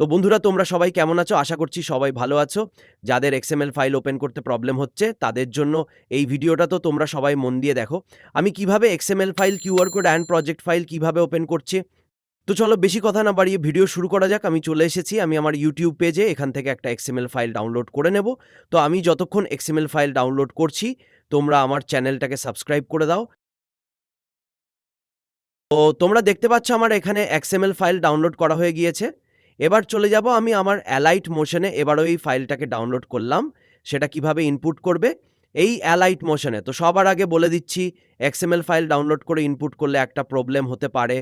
তো বন্ধুরা, তোমরা সবাই কেমন আছো? আশা করছি সবাই ভালো আছো। যাদের এক্সএমএল ফাইল ওপেন করতে প্রবলেম হচ্ছে, তাদের জন্য এই ভিডিওটা তো তোমরা সবাই মন দিয়ে দেখো। আমি কীভাবে XML file QR code and project file কীভাবে ওপেন করছি? তো চলো, বেশি কথা না বাড়িয়ে ভিডিও শুরু করা যাক। আমি চলে এসেছি, আমি আমার ইউটিউব পেজে এখান থেকে একটা এক্সএমএল ফাইল ডাউনলোড করে নেব। তো আমি যতক্ষণ এক্সএমএল ফাইল ডাউনলোড করছি, তোমরা আমার চ্যানেলটাকে সাবস্ক্রাইব করে দাও। তো তোমরা দেখতে পাচ্ছ, আমার এখানে এক্সএমএল ফাইল ডাউনলোড করা হয়ে গিয়েছে। এবার চলে যাব আমি আমার অ্যালাইট মোশনে। এবারও এই ফাইলটাকে ডাউনলোড করলাম। সেটা কীভাবে ইনপুট করবে? এই অ্যালাইট মোশনে। তো সবার আগে বলে দিচ্ছি এক্সএমএল ফাইল ডাউনলোড করে ইনপুট করলে একটা প্রবলেম হতে পারে।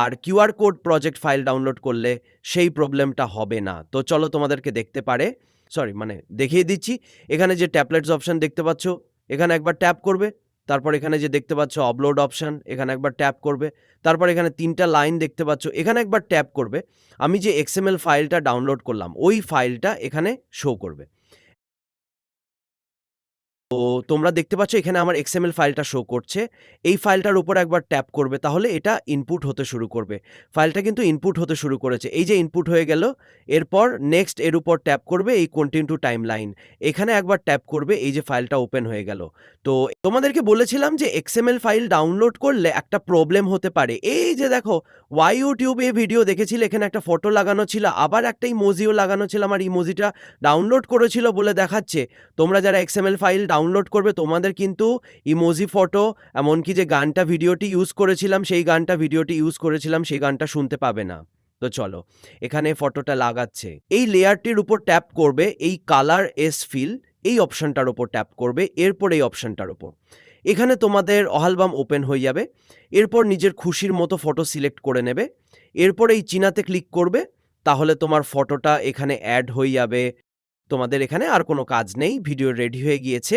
আর QR code project file download করলে সেই প্রবলেমটা হবে না। তো চলো তোমাদেরকে দেখতে পারে। সরি মানে দেখিয়ে দিচ্ছি। এখানে যে ট্যাবলেটস অপশান দেখতে পাচ্ছ, এখানে একবার ট্যাপ করবে। তারপর এখানে যে দেখতে পাচ্ছ আপলোড অপশান এখানে একবার ট্যাপ করবে। তারপর এখানে তিনটা লাইন দেখতে পাচ্ছ, এখানে একবার ট্যাপ করবে। আমি যে এক্সএমএল ফাইলটা ডাউনলোড করলাম, ওই ফাইলটা এখানে শো করবে। তো তোমরা দেখতে পাচ্ছ এখানে আমার এক্সএমএল ফাইলটা শো করছে। এই ফাইলটার উপর একবার ট্যাপ করবে, তাহলে এটা ইনপুট হতে শুরু করবে। ফাইলটা কিন্তু ইনপুট হতে শুরু করেছে। এই যে ইনপুট হয়ে গেল, এরপর নেক্সট এর উপর ট্যাপ করবে এই কন্টিনিউ টু টাইম লাইন এখানে একবার ট্যাপ করবে, এই যে ফাইলটা ওপেন হয়ে গেল। তো তোমাদেরকে বলেছিলাম যে এক্সএমএল ফাইল ডাউনলোড করলে একটা প্রবলেম হতে পারে। এই যে দেখো ওয়াই ইউটিউবে ভিডিও দেখেছিলে, এখানে একটা ফটো লাগানো ছিল, আবার একটা ইমোজিও লাগানো ছিল। আমার ইমোজিটা ডাউনলোড করেছিল বলে দেখাচ্ছে। তোমরা যারা এক্সএমএল ফাইল ডাউনলোড করবে, তোমাদের কিন্তু ইমোজি ফটো এমনকি যে গানটা ভিডিওটি ইউজ করেছিলাম, সেই গানটা ভিডিওটি ইউজ করেছিলাম, সেই গানটা শুনতে পাবে না। তো চলো, এখানে ফটোটা লাগাচ্ছে। এই লেয়ারটির উপর ট্যাপ করবে, এই কালার এস ফিল এই অপশনটার ওপর ট্যাপ করবে, এরপর এই অপশনটার ওপর এখানে তোমাদের অহালবাম ওপেন হয়ে যাবে, এরপর নিজের খুশির মতো ফটো সিলেক্ট করে নেবে, এরপর এই চিনাতে ক্লিক করবে, তাহলে তোমার ফটোটা এখানে অ্যাড হয়ে যাবে। তোমাদের এখানে আর কোনো কাজ নেই, ভিডিও রেডি হয়ে গিয়েছে।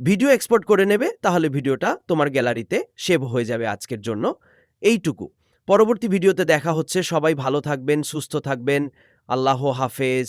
ভিডিও এক্সপোর্ট করে নেবে, তাহলে ভিডিওটা তোমার গ্যালারিতে সেভ হয়ে যাবে আজকের জন্য। এইটুকু। পরবর্তী ভিডিওতে দেখা হচ্ছে। সবাই ভালো থাকবেন, সুস্থ থাকবেন। আল্লাহ হাফেজ।